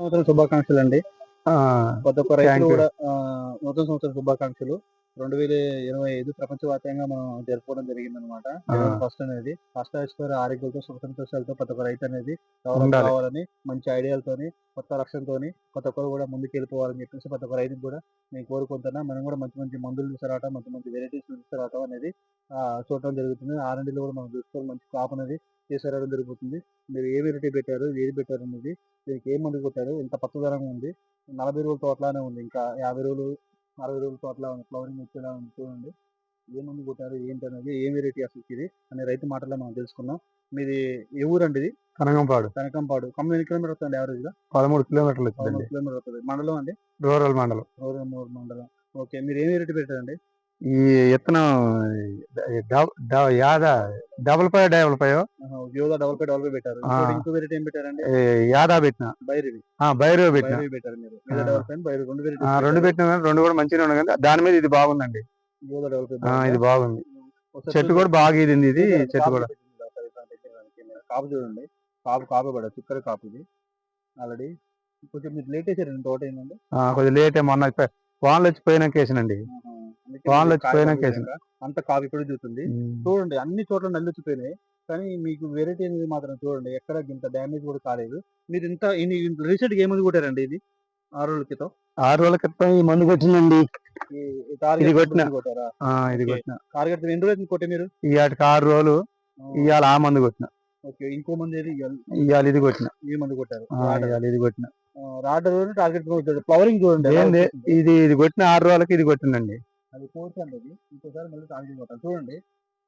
సంవత్సరం శుభాకాంక్షలు అండి ప్రతి ఒక్క రైతు. కూడా నూతన సంవత్సరం శుభాకాంక్షలు. రెండు వేల ఇరవై ఐదు ప్రపంచవ్యాప్తంగా మనం జరుపుకోవడం జరిగింది అనమాట ఫస్ట్ అనేది. ఫస్ట్ ఐశ్వర్య ఆరోగ్యంతో సుఖ సంతోషాలతో ప్రతి ఒక్క రైతు అనేది. కావాలని మంచి ఐడియాలతోని కొత్త లక్ష్యంతోని ప్రతి ఒక్కరు కూడా ముందుకు వెళ్ళిపోవాలని చెప్పేసి ప్రతి ఒక్క రైతుకు కూడా నేను కోరుకుంటున్నా. మనం కూడా మంచి మంచి మందులు తీసుకురావటం మంచి మంచి వెరైటీస్ తీసుకురావటం అనేది చూడటం జరుగుతుంది. ఆర్ఎండ్లో కూడా మనం చూసుకొని మంచి క్రాప్ అనేది తీసుకురావడం జరుగుతుంది మీరు ఏ వెరైటీ పెట్టారు ఏది పెట్టారు అనేది దీనికి ఏ మందు కొట్టారు ఇంత పచ్చదనంగా ఉంది నలభై రోజుల తోటలానే ఉంది ఇంకా యాభై రోజులు అరవై రోజుల తోటలా ఉంది ఫ్లవరింగ్ వచ్చేలా ఉంది చూడండి. ఏ మందు కొట్టారు ఏంటి అనేది ఏ వెరైటీ అసలు ఇది అనే రైతు మాటల్లో మనం తెలుసుకుందాం. మీది ఏ ఊరండి ఇది? కనగంపాడు కనకంపాడు. కమ్యూని ఎన్ని కిలోమీటర్ వస్తుంది యావరేజ్గా పదమూడు కిలోమీటర్లు కిలోమీటర్ వస్తుంది. మండలం అండి? రూరల్ మండలం. మూడు మండలం. ఓకే మీరు ఏ వెరైటీ పెట్టారండి? ఈ విత్తనం డబ్- యాదా డబుల్ ఫైవ్ డబుల్ ఫైవ్ యోగా డబల్ ఫైవ్ డబల్ పెట్టారు. ఇంకో వెరైటీ ఏం పెట్టారండి? యాదా పెట్టిన. బైరివి. పెట్టిన. రెండు పెట్టిన రెండు కూడా మంచిగా ఉన్నాయి కానీ దాని మీద ఇది బాగుందండి. ఇది బాగుంది. చెట్టు కూడా బాగా ఇది ఇది చెట్టు కూడా. కాపు చూడండి. కాపు కాపు పడ చిక్కర కాపు ఇది. ఆల్రెడీ కొంచెం మీరు లేట్ వేసారండి తోట ఆ, కొద్దిగా లేట్ మొన్న వానలు వచ్చి పోయినాక వేసినండి. వానలు వేసిన అంత కాపు ఇప్పుడు చూస్తుంది. చూడండి అన్ని చోట్ల నల్లి వచ్చిపోయినాయి కానీ మీకు వెరైటీ అనేది మాత్రం చూడండి ఎక్కడ ఇంత డ్యామేజ్ కూడా కాలేదు. మీరు ఇంత రీసెంట్గా ఏమంది కొట్టారండి ఇది? ఆరు రోజుల క్రితం ఆరు రోజుల క్రితం ఈ మందు కొట్టిందండి ఇది కొట్టిన. ఇది. కొట్టిన. టార్గెట్ ఎన్ని రోజులు కొట్టే మీరు? ఈ వాటికి ఆరు రోజులు. ఇవాళ ఆ మందు కొట్టిన. ఓకే ఇంకో మంది ఏది? ఇవాళ ఇది కొట్టిన. ఈ మంది కొట్టారు? ఇవాళ ఇది కొట్టిన. రాడ్ రోజు టార్గెట్ కొట్టారు ఫ్లవరింగ్ చూడండి. ఇది ఇది కొట్టిన ఆరు రోజులకి ఇది కొట్టిందండి. అది కోర్స్ అంటది ఇంకోసారి మళ్ళీ టార్గెట్ కొట్టాలి చూడండి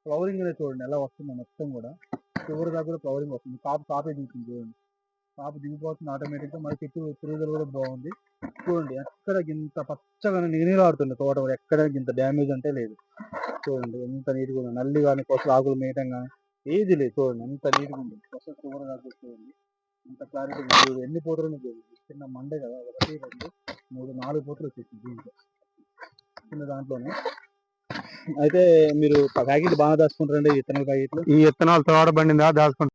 ఫ్లవరింగ్ అనేది చూడండి ఎలా వస్తుంది మొత్తం కూడా. చివరి దాకా కూడా ఫ్లవరింగ్ వస్తుంది. కాపు కాపే దిగుతుంది చూడండి. కాపు దిగిపోతుంది ఆటోమేటిక్గా గా. చెట్టు తిరుగుదల కూడా బాగుంది. చూడండి ఎక్కడ ఇంత పచ్చగా నీలాడుతుంది తోట కూడా. ఎక్కడ ఇంత డ్యామేజ్ అంటే లేదు. చూడండి ఎంత నీట్గా ఉంది. నల్లి కానీ కొత్త ఆకులు మేయటం కానీ ఏది లేదు. చూడండి ఎంత నీట్గా ఉంది. కొత్త చివరి దాకా చూడండి. ఇంత క్లారిటీ ఎన్ని పోతులు చూడండి చిన్న మండే కదా ఒకటి రెండు మూడు నాలుగు పూటలు వచ్చేసింది దీంట్లో. చిన్న దాంట్లోనే. అయితే మీరు ప్యాకెట్ బాగా దాచుకుంటారండి విత్తనాల ప్యాకెట్లు. ఈ విత్తనాలు తోడబండిందా దాచుకుంటారు?